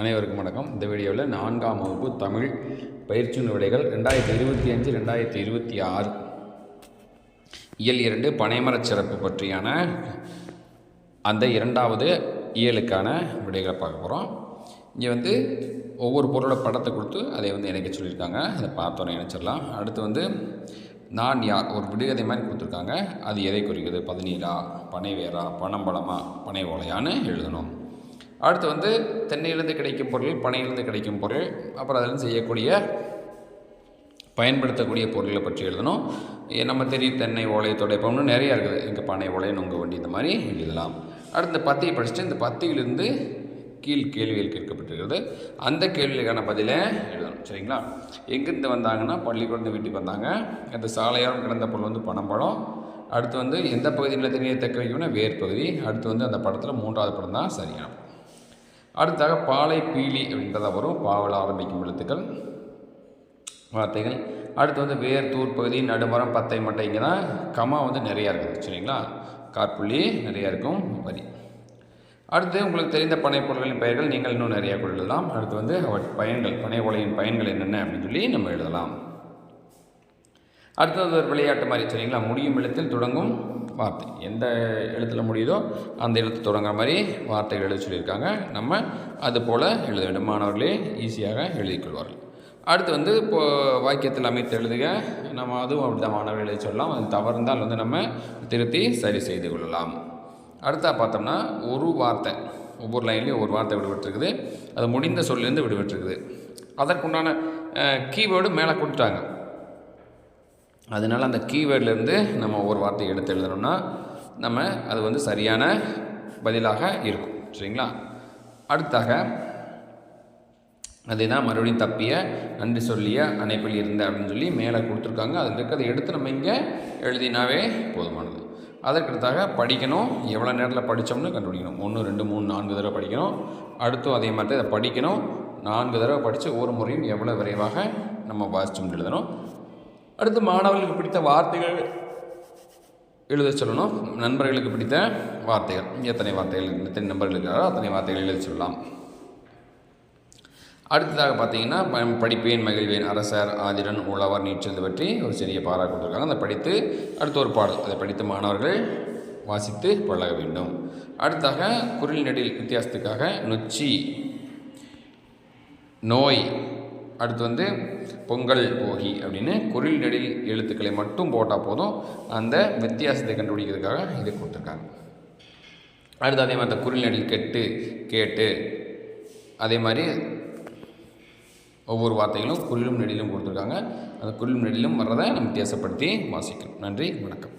அனைவருக்கும் வணக்கம். இந்த வீடியோவில் நான்காம் வகுப்பு தமிழ் பயிற்சி விடைகள் ரெண்டாயிரத்தி இருபத்தி அஞ்சு ரெண்டாயிரத்தி இருபத்தி ஆறு. இயல் இரண்டு பனைமரச் சிறப்பு பற்றியான அந்த இரண்டாவது இயலுக்கான விடைகளை பார்க்க போகிறோம் இங்கே வந்து ஒவ்வொரு பொருளோட படத்தை கொடுத்து அதை வந்து இணைக்க சொல்லியிருக்காங்க. அதை பார்த்தோன்னே இணைச்சிடலாம். அடுத்து வந்து நான் யார் ஒரு விடுகதை மாதிரி கொடுத்துருக்காங்க. அது எதை குறிக்குது? பதினீரா பனைவேரா பனம்பழமா பனை ஓலையான்னு எழுதணும். அடுத்து வந்து தென்னையிலேருந்து கிடைக்கும் பொருள் பனையிலிருந்து கிடைக்கும் பொருள் அப்புறம் அதிலேருந்து செய்யக்கூடிய பயன்படுத்தக்கூடிய பொருளை பற்றி எழுதணும். ஏ, நம்ம தெரியும் தென்னை ஓலை தொடைப்பம்னு நிறையா இருக்குது. இங்கே பனை ஓலை நொங்க வண்டி இந்த மாதிரி எழுதலாம். அடுத்து பத்தியை படிச்சுட்டு இந்த பத்தியிலிருந்து கீழ் கேள்விகள் கேட்கப்பட்டிருக்கிறது. அந்த கேள்விகளுக்கான பதிலை எழுதணும். சரிங்களா? எங்கேருந்து வந்தாங்கன்னா பள்ளிக்கூடம் வீட்டுக்கு வந்தாங்க. அந்த சாலையோரம் கிடந்த பொருள் வந்து பனம்பழம் அடுத்து வந்து எந்த பகுதியில் தண்ணீரை தக்க வைக்கணும்னா வேர் பகுதி. அடுத்து வந்து அந்த படத்தில் மூன்றாவது படம் தான் சரியான அடுத்தாக பாலை பீலி அப்படின்றதா வரும். பாவல ஆரம்பிக்கும் எழுத்துக்கள். வார்த்தைகள். அடுத்து வந்து வேர் தூர் பகுதி நடுமரம் பத்தை மட்டை இங்கே தான் கமா வந்து நிறையா இருக்குது சரிங்களா? காற்புள்ளி நிறையா இருக்கும் வரி அடுத்து உங்களுக்கு தெரிந்த பனை பொருட்களின் பெயர்கள் நீங்கள் இன்னும் நிறையா கூட எழுதலாம். அடுத்து வந்து அவற்றின் பயன்கள் பனை ஓலையின் பயன்கள் என்னென்ன அப்படின்னு சொல்லி நம்ம எழுதலாம். அடுத்தது ஒரு விளையாட்டு மாதிரி சரிங்களா? முடியும் எழுத்தில் தொடங்கும். வார்த்தை. எந்த எழுத்தில் முடியுதோ அந்த எழுத்து தொடங்குற மாதிரி வார்த்தைகள் எழுத சொல்லியிருக்காங்க. நம்ம அது போல் எழுத வேண்டும். மாணவர்களே ஈஸியாக எழுதிக்கொள்வார்கள் அடுத்து வந்து இப்போது வாக்கியத்தில் அமைத்து எழுதுக. நம்ம அதுவும் அப்படிதான் மாணவர்கள் எழுதி சொல்லலாம். அது தவறுந்தால் வந்து நம்ம திருத்தி சரி செய்து கொள்ளலாம். அடுத்தா பார்த்தோம்னா ஒரு வார்த்தை. ஒவ்வொரு லைன்லேயும் ஒரு வார்த்தை விடுபட்டுருக்குது. அது முடிந்த சொல்லேருந்து விடுபட்டுருக்குது. அதற்குண்டான கீவேர்டு மேலே கொடுத்துட்டாங்க. அதனால் அந்த கீவேர்ட்லேருந்து நம்ம ஒவ்வொரு வார்த்தையை எடுத்து எழுதணும்னா நம்ம அது வந்து சரியான பதிலாக இருக்கும். சரிங்களா? அடுத்தாக அதே தான் மறுபடியும் தப்பிய நன்றி சொல்லிய அணைப்பில் இருந்த அப்படின்னு சொல்லி மேலே கொடுத்துருக்காங்க. அதில் இருக்கிறத எடுத்து நம்ம இங்கே எழுதினாவே போதுமானது. அதற்கடுத்தாக படிக்கணும். எவ்வளோ நேரத்தில் படித்தோம்னு கண்டுபிடிக்கணும். ஒன்று ரெண்டு மூணு நான்கு தடவை படிக்கணும். அடுத்தும் அதே மாதிரி இதை படிக்கணும். நான்கு தடவை படித்து ஒவ்வொரு முறையும் எவ்வளோ விரைவாக நம்ம வாசிச்சோம்னு எழுதணும். அடுத்து மாணவர்களுக்கு பிடித்த வார்த்தைகள் எழுத சொல்லணும். நண்பர்களுக்கு பிடித்த வார்த்தைகள். எத்தனை வார்த்தைகள் எத்தனை நண்பர்கள் இருக்கிறாரோ அத்தனை வார்த்தைகள் எழுத சொல்லலாம். அடுத்ததாக பார்த்தீங்கன்னா ப- படிப்பேன் மகிழ்வேன் அரசர் ஆதிரன் உழவர் நீச்சல் பற்றி ஒரு சிறிய பாரா கொடுத்துருக்காங்க. அதை படித்து அடுத்து ஒரு பாடல். அதை படித்து மாணவர்கள் வாசித்து பழக வேண்டும். அடுத்தாக குரல் நெடில் வித்தியாசத்துக்காக நொச்சி நோய் அடுத்து வந்து பொங்கல் போகி அப்படின்னு குரில் நெடில் எழுத்துக்களை மட்டும் போட்டால் போதும். அந்த வித்தியாசத்தை கண்டுபிடிக்கிறதுக்காக இதை கொடுத்துருக்காங்க. அடுத்து அதே மாதிரி அந்த குரில் நெடில் கெட்டு கேட்டு அதே மாதிரி ஒவ்வொரு வார்த்தைகளும் குரிலும் நெடிலும் கொடுத்துருக்காங்க. அந்த குரிலும் நெடிலும் வர்றதை நம்ம வித்தியாசப்படுத்தி வாசிக்கணும். நன்றி வணக்கம்.